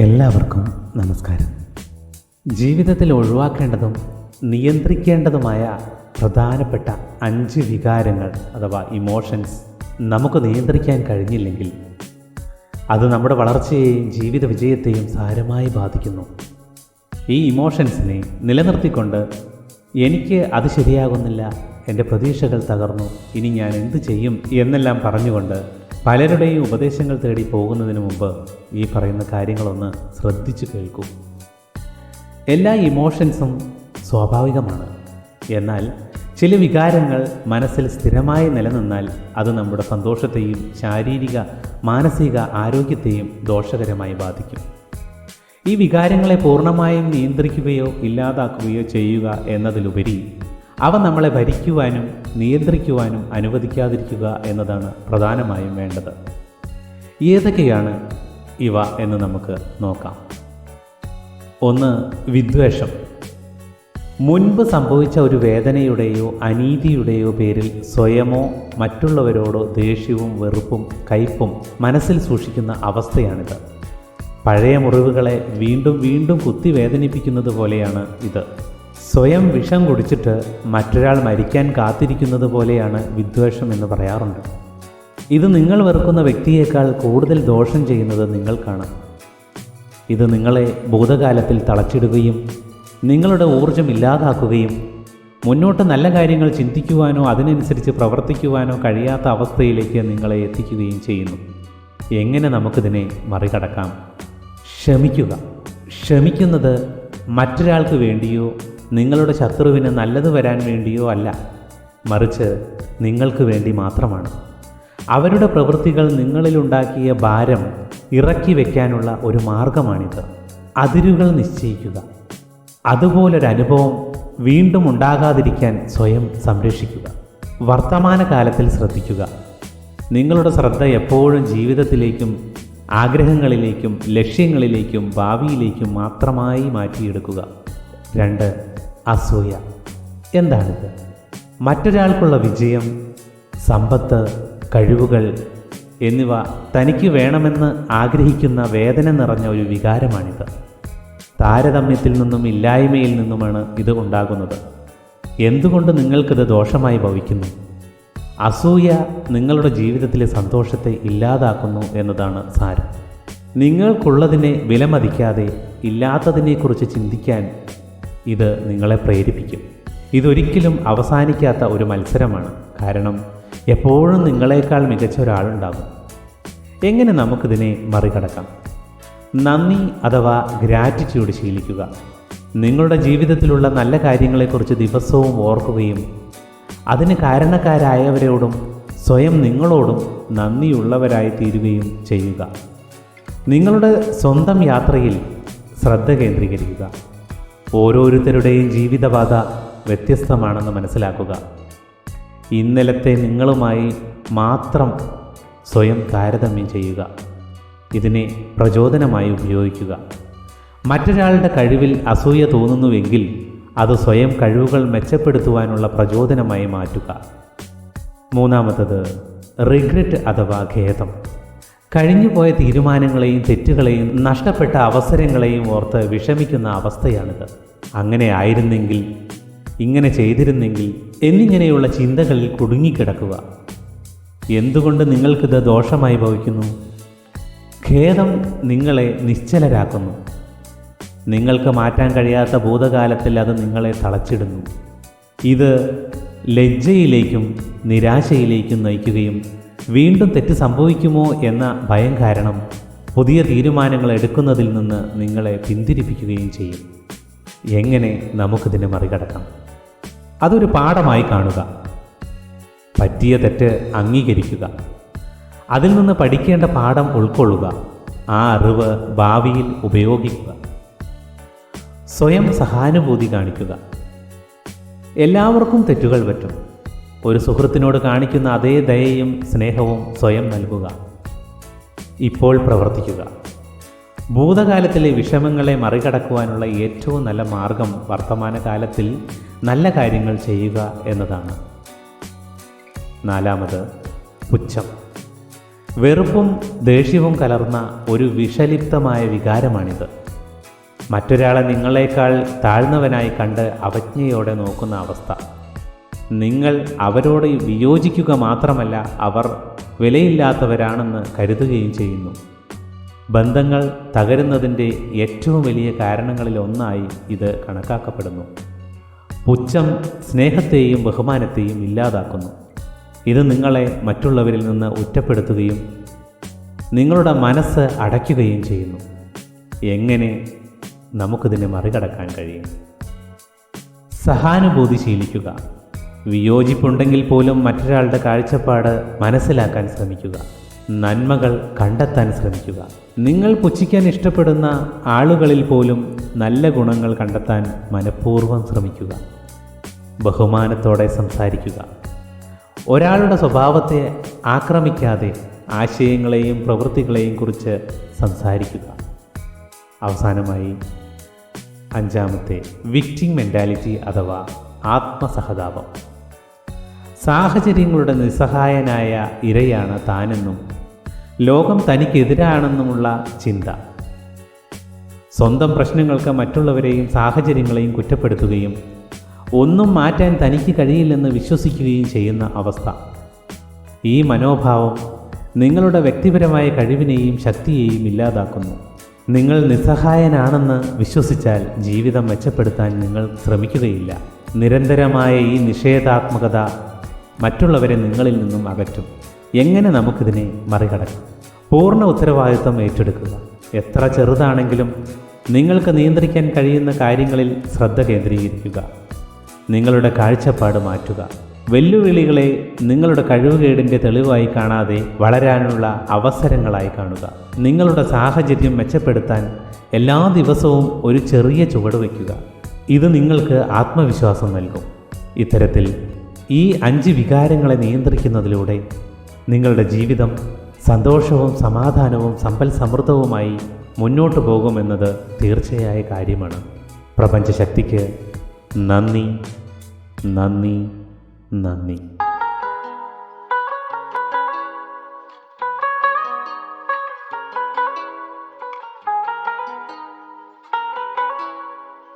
എല്ലാവർക്കും നമസ്കാരം. ജീവിതത്തിൽ ഒഴിവാക്കേണ്ടതും നിയന്ത്രിക്കേണ്ടതുമായ പ്രധാനപ്പെട്ട അഞ്ച് വികാരങ്ങൾ അഥവാ ഇമോഷൻസ് നമുക്ക് നിയന്ത്രിക്കാൻ കഴിഞ്ഞില്ലെങ്കിൽ അത് നമ്മുടെ വളർച്ചയെയും ജീവിത വിജയത്തെയും സാരമായി ബാധിക്കുന്നു. ഈ ഇമോഷൻസിനെ നിലനിർത്തിക്കൊണ്ട് എനിക്ക് അത് ശരിയാകുന്നില്ല എന്റെ പ്രതീക്ഷകൾ തകർന്നു ഇനി ഞാൻ എന്ത് ചെയ്യും എന്നെല്ലാം പറഞ്ഞുകൊണ്ട് പലരുടെയും ഉപദേശങ്ങൾ തേടി പോകുന്നതിന് മുമ്പ് ഈ പറയുന്ന കാര്യങ്ങളൊന്ന് ശ്രദ്ധിച്ചു കേൾക്കൂ. എല്ലാ ഇമോഷൻസും സ്വാഭാവികമാണ്. എന്നാൽ ചില വികാരങ്ങൾ മനസ്സിൽ സ്ഥിരമായി നിലനിന്നാൽ അത് നമ്മുടെ സന്തോഷത്തെയും ശാരീരിക മാനസിക ആരോഗ്യത്തെയും ദോഷകരമായി ബാധിക്കും. ഈ വികാരങ്ങളെ പൂർണമായും നിയന്ത്രിക്കുകയോ ഇല്ലാതാക്കുകയോ ചെയ്യുക എന്നതിലുപരി അവ നമ്മളെ ഭരിക്കുവാനും നിയന്ത്രിക്കുവാനും അനുവദിക്കാതിരിക്കുക എന്നതാണ് പ്രധാനമായും വേണ്ടത്. ഏതൊക്കെയാണ് ഇവ എന്ന് നമുക്ക് നോക്കാം. ഒന്ന് വിദ്വേഷം. മുൻപ് സംഭവിച്ച ഒരു വേദനയുടെയോ അനീതിയുടെയോ പേരിൽ സ്വയമോ മറ്റുള്ളവരോടോ ദേഷ്യവും വെറുപ്പും കയ്പും മനസ്സിൽ സൂക്ഷിക്കുന്ന അവസ്ഥയാണിത്. പഴയ മുറിവുകളെ വീണ്ടും വീണ്ടും കുത്തി വേദനിപ്പിക്കുന്നത് പോലെയാണ് ഇത്. സ്വയം വിഷം കുടിച്ചിട്ട് മറ്റൊരാൾ മരിക്കാൻ കാത്തിരിക്കുന്നത് പോലെയാണ് വിദ്വേഷം എന്ന് പറയാറുണ്ട്. ഇത് നിങ്ങൾ വെറുക്കുന്ന വ്യക്തിയേക്കാൾ കൂടുതൽ ദോഷം ചെയ്യുന്നത് നിങ്ങൾക്കാണ് ഇത് നിങ്ങളെ ഭൂതകാലത്തിൽ തളച്ചിടുകയും നിങ്ങളുടെ ഊർജം ഇല്ലാതാക്കുകയും മുന്നോട്ട് നല്ല കാര്യങ്ങൾ ചിന്തിക്കുവാനോ അതിനനുസരിച്ച് പ്രവർത്തിക്കുവാനോ കഴിയാത്ത അവസ്ഥയിലേക്ക് നിങ്ങളെ എത്തിക്കുകയും ചെയ്യുന്നു. എങ്ങനെ നമുക്കിതിനെ മറികടക്കാം? ക്ഷമിക്കുക. ക്ഷമിക്കുന്നത് മറ്റൊരാൾക്ക് വേണ്ടിയോ നിങ്ങളുടെ ശത്രുവിന് നല്ലത് വരാൻ വേണ്ടിയോ അല്ല മറിച്ച് നിങ്ങൾക്ക് വേണ്ടി മാത്രമാണ്. അവരുടെ പ്രവൃത്തികൾ നിങ്ങളിലുണ്ടാക്കിയ ഭാരം ഇറക്കി വയ്ക്കാനുള്ള ഒരു മാർഗമാണിത്. അതിരുകൾ നിശ്ചയിക്കുക. അതുപോലൊരനുഭവം വീണ്ടും ഉണ്ടാകാതിരിക്കാൻ സ്വയം സംരക്ഷിക്കുക. വർത്തമാനകാലത്തിൽ ശ്രദ്ധിക്കുക. നിങ്ങളുടെ ശ്രദ്ധ എപ്പോഴും ജീവിതത്തിലേക്കും ആഗ്രഹങ്ങളിലേക്കും ലക്ഷ്യങ്ങളിലേക്കും ഭാവിയിലേക്കും മാത്രമായി മാറ്റിയെടുക്കുക. രണ്ട് അസൂയ. എന്താണിത്? മറ്റൊരാൾക്കുള്ള വിജയം സമ്പത്ത് കഴിവുകൾ എന്നിവ തനിക്ക് വേണമെന്ന് ആഗ്രഹിക്കുന്ന വേദന നിറഞ്ഞ ഒരു വികാരമാണിത്. താരതമ്യത്തിൽ നിന്നും ഇല്ലായ്മയിൽ നിന്നുമാണ് ഇത് ഉണ്ടാകുന്നത്. എന്തുകൊണ്ട് നിങ്ങൾക്കിത് ദോഷമായി ഭവിക്കുന്നു? അസൂയ നിങ്ങളുടെ ജീവിതത്തിലെ സന്തോഷത്തെ ഇല്ലാതാക്കുന്നു എന്നതാണ് സാരം. നിങ്ങൾക്കുള്ളതിനെ വിലമതിക്കാതെ ഇല്ലാത്തതിനെക്കുറിച്ച് ചിന്തിക്കാൻ ഇത് നിങ്ങളെ പ്രേരിപ്പിക്കും. ഇതൊരിക്കലും അവസാനിക്കാത്ത ഒരു മത്സരമാണ്. കാരണം എപ്പോഴും നിങ്ങളെക്കാൾ മികച്ച ഒരാളുണ്ടാകും. എങ്ങനെ നമുക്കിതിനെ മറികടക്കാം? നന്ദി അഥവാ ഗ്രാറ്റിറ്റ്യൂഡ് ശീലിക്കുക. നിങ്ങളുടെ ജീവിതത്തിലുള്ള നല്ല കാര്യങ്ങളെക്കുറിച്ച് ദിവസവും ഓർക്കുകയും അതിന് കാരണക്കാരായവരോടും സ്വയം നിങ്ങളോടും നന്ദിയുള്ളവരായി തീരുകയും ചെയ്യുക. നിങ്ങളുടെ സ്വന്തം യാത്രയിൽ ശ്രദ്ധ കേന്ദ്രീകരിക്കുക. ഓരോരുത്തരുടെയും ജീവിതപാത വ്യത്യസ്തമാണെന്ന് മനസ്സിലാക്കുക. ഇന്നലത്തെ നിങ്ങളുമായി മാത്രം സ്വയം താരതമ്യം ചെയ്യുക. ഇതിനെ പ്രചോദനമായി ഉപയോഗിക്കുക. മറ്റൊരാളുടെ കഴിവിൽ അസൂയ തോന്നുന്നുവെങ്കിൽ അത് സ്വയം കഴിവുകൾ മെച്ചപ്പെടുത്തുവാനുള്ള പ്രചോദനമായി മാറ്റുക. മൂന്നാമത്തത് റിഗ്രറ്റ് അഥവാ ഖേദം. കഴിഞ്ഞുപോയ തീരുമാനങ്ങളെയും തെറ്റുകളെയും നഷ്ടപ്പെട്ട അവസരങ്ങളെയും ഓർത്ത് വിഷമിക്കുന്ന അവസ്ഥയാണിത്. അങ്ങനെ ആയിരുന്നെങ്കിൽ ഇങ്ങനെ ചെയ്തിരുന്നെങ്കിൽ എന്നിങ്ങനെയുള്ള ചിന്തകളിൽ കുടുങ്ങിക്കിടക്കുക. എന്തുകൊണ്ട് നിങ്ങൾക്കിത് ദോഷമായി ഭവിക്കുന്നു? ഖേദം നിങ്ങളെ നിശ്ചലരാക്കുന്നു. നിങ്ങൾക്ക് മാറ്റാൻ കഴിയാത്ത ഭൂതകാലത്തിൽ അത് നിങ്ങളെ തളച്ചിടുന്നു. ഇത് ലജ്ജയിലേക്കും നിരാശയിലേക്കും നയിക്കുകയും വീണ്ടും തെറ്റ് സംഭവിക്കുമോ എന്ന ഭയം കാരണം പുതിയ തീരുമാനങ്ങൾ എടുക്കുന്നതിൽ നിന്ന് നിങ്ങളെ പിന്തിരിപ്പിക്കുകയും ചെയ്യും. എങ്ങനെ നമുക്കിതിനെ മറികടക്കാം? അതൊരു പാഠമായി കാണുക. പറ്റിയ തെറ്റ് അംഗീകരിക്കുക. അതിൽ നിന്ന് പഠിക്കേണ്ട പാഠം ഉൾക്കൊള്ളുക. ആ അറിവ് ഭാവിയിൽ ഉപയോഗിക്കുക. സ്വയം സഹാനുഭൂതി കാണിക്കുക. എല്ലാവർക്കും തെറ്റുകൾ പറ്റും. ഒരു സുഹൃത്തിനോട് കാണിക്കുന്ന അതേ ദയയും സ്നേഹവും സ്വയം നൽകുക. ഇപ്പോൾ പ്രവർത്തിക്കുക. ഭൂതകാലത്തിലെ വിഷമങ്ങളെ മറികടക്കുവാനുള്ള ഏറ്റവും നല്ല മാർഗം വർത്തമാനകാലത്തിൽ നല്ല കാര്യങ്ങൾ ചെയ്യുക എന്നതാണ്. നാലാമത് പുച്ഛം. വെറുപ്പും ദേഷ്യവും കലർന്ന ഒരു വിഷലിപ്തമായ വികാരമാണിത്. മറ്റൊരാളെ നിങ്ങളെക്കാൾ താഴ്ന്നവനായി കണ്ട് അവജ്ഞയോടെ നോക്കുന്ന അവസ്ഥ. നിങ്ങൾ അവരോട് വിയോജിക്കുക മാത്രമല്ല അവർ വിലയില്ലാത്തവരാണെന്ന് കരുതുകയും ചെയ്യുന്നു. ബന്ധങ്ങൾ തകരുന്നതിന്റെ ഏറ്റവും വലിയ കാരണങ്ങളിൽ ഒന്നായി ഇത് കണക്കാക്കപ്പെടുന്നു. പുച്ഛം സ്നേഹത്തെയും ബഹുമാനത്തെയും ഇല്ലാതാക്കുന്നു. ഇത് നിങ്ങളെ മറ്റുള്ളവരിൽ നിന്ന് ഒറ്റപ്പെടുത്തുകയും നിങ്ങളുടെ മനസ്സ് അടയ്ക്കുകയും ചെയ്യുന്നു. എങ്ങനെ നമുക്കിതിനെ മറികടക്കാൻ കഴിയും? സഹാനുഭൂതി ശീലിക്കുക. വിയോജിപ്പുണ്ടെങ്കിൽ പോലും മറ്റൊരാളുടെ കാഴ്ചപ്പാട് മനസ്സിലാക്കാൻ ശ്രമിക്കുക. നന്മകൾ കണ്ടെത്താൻ ശ്രമിക്കുക. നിങ്ങൾ പുച്ഛിക്കാൻ ഇഷ്ടപ്പെടുന്ന ആളുകളിൽ പോലും നല്ല ഗുണങ്ങൾ കണ്ടെത്താൻ മനഃപൂർവം ശ്രമിക്കുക. ബഹുമാനത്തോടെ സംസാരിക്കുക. ഒരാളുടെ സ്വഭാവത്തെ ആക്രമിക്കാതെ ആശയങ്ങളെയും പ്രവൃത്തികളെയും കുറിച്ച് സംസാരിക്കുക. അവസാനമായി അഞ്ചാമത്തെ വിക്റ്റിംഗ് മെന്റാലിറ്റി അഥവാ ആത്മസഹതാപം. സാഹചര്യങ്ങളുടെ നിസ്സഹായനായ ഇരയാണ് താനെന്നും ലോകം തനിക്കെതിരാണെന്നുമുള്ള ചിന്ത. സ്വന്തം പ്രശ്നങ്ങൾക്ക് മറ്റുള്ളവരെയും സാഹചര്യങ്ങളെയും കുറ്റപ്പെടുത്തുകയും ഒന്നും മാറ്റാൻ തനിക്ക് കഴിയില്ലെന്ന് വിശ്വസിക്കുകയും ചെയ്യുന്ന അവസ്ഥ. ഈ മനോഭാവം നിങ്ങളുടെ വ്യക്തിപരമായ കഴിവിനെയും ശക്തിയെയും ഇല്ലാതാക്കുന്നു. നിങ്ങൾ നിസ്സഹായനാണെന്ന് വിശ്വസിച്ചാൽ ജീവിതം മെച്ചപ്പെടുത്താൻ നിങ്ങൾ ശ്രമിക്കുകയില്ല. നിരന്തരമായ ഈ നിഷേധാത്മകത മറ്റുള്ളവരെ നിങ്ങളിൽ നിന്നും അകറ്റും. എങ്ങനെ നമുക്കിതിനെ മറികടക്കാം? പൂർണ ഉത്തരവാദിത്വം ഏറ്റെടുക്കുക. എത്ര ചെറുതാണെങ്കിലും നിങ്ങൾക്ക് നിയന്ത്രിക്കാൻ കഴിയുന്ന കാര്യങ്ങളിൽ ശ്രദ്ധ കേന്ദ്രീകരിക്കുക. നിങ്ങളുടെ കാഴ്ചപ്പാട് മാറ്റുക. വെല്ലുവിളികളെ നിങ്ങളുടെ കഴിവുകേടിന്റെ തെളിവായി കാണാതെ വളരാനുള്ള അവസരങ്ങളായി കാണുക. നിങ്ങളുടെ സാഹചര്യം മെച്ചപ്പെടുത്താൻ എല്ലാ ദിവസവും ഒരു ചെറിയ ചുവട് വയ്ക്കുക. ഇത് നിങ്ങൾക്ക് ആത്മവിശ്വാസം നൽകും. ഇത്തരത്തിൽ ഈ അഞ്ച് വികാരങ്ങളെ നിയന്ത്രിക്കുന്നതിലൂടെ നിങ്ങളുടെ ജീവിതം സന്തോഷവും സമാധാനവും സമ്പൽ സമൃദ്ധവുമായി മുന്നോട്ട് പോകുമെന്നത് തീർച്ചയായ കാര്യമാണ്. പ്രപഞ്ചശക്തിക്ക് നന്ദി നന്ദി നന്ദി.